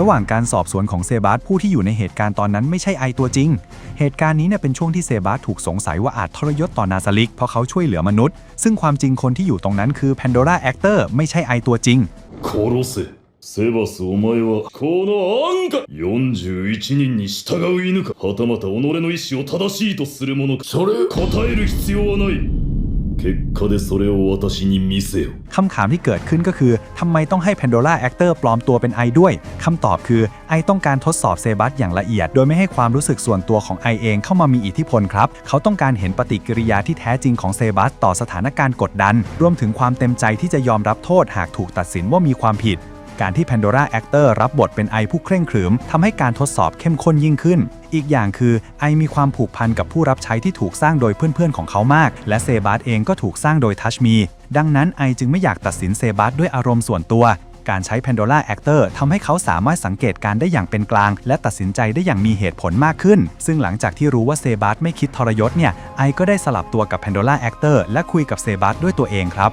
ระหว่างการสอบสวนของเซบาสผู้ที่อยู่ในเหตุการณ์ตอนนั้นไม่ใช่ไอตัวจริง เหตุการณ์นี้เนี่ยเป็นช่วงที่เซบาสถูกสงสัยว่าอาจทรยศต่อนาซาลิกเพราะเขาช่วยเหลือมนุษย์ ซึ่งความจริงคนที่อยู่ตรงนั้นคือแพนโดราแอคเตอร์ไม่ใช่ไอตัวจริง 殺せセバスお前はこの安価41人に従う犬かはたまた己の意志を正しいとする者かそれ答える必要はない 結果でそれを私に見せよ คำถามที่เกิดขึ้นก็คือทำไมต้องให้ Pandora Actor ปลอมตัวเป็นไอด้วย คำตอบคือไอต้องการทดสอบเซบัสอย่างละเอียด โดยไม่ให้ความรู้สึกส่วนตัวของไอเองเข้ามามีอิทธิพลครับ เขาต้องการเห็นปฏิกิริยาที่แท้จริงของเซบัสต่อสถานการณ์กดดัน รวมถึงความเต็มใจที่จะยอมรับโทษหากถูกตัดสินว่ามีความผิด การที่ Pandora Actor รับบทเป็นไอผู้เคร่งขรึมทำให้การทดสอบเข้มข้นยิ่งขึ้น อีกอย่างคือไอมีความผูกพันกับผู้รับใช้ที่ถูกสร้างโดยเพื่อนๆของเขามาก และเซบาสเองก็ถูกสร้างโดยทัชมี ดังนั้นไอจึงไม่อยากตัดสินเซบาสด้วยอารมณ์ส่วนตัว การใช้ Pandora Actor ทำให้เขาสามารถสังเกตการได้อย่างเป็นกลาง และตัดสินใจได้อย่างมีเหตุผลมากขึ้น ซึ่งหลังจากที่รู้ว่าเซบาสไม่คิดทรยศเนี่ยไอก็ได้สลับตัวกับ Pandora Actor และคุยกับเซบาสด้วยตัวเองครับ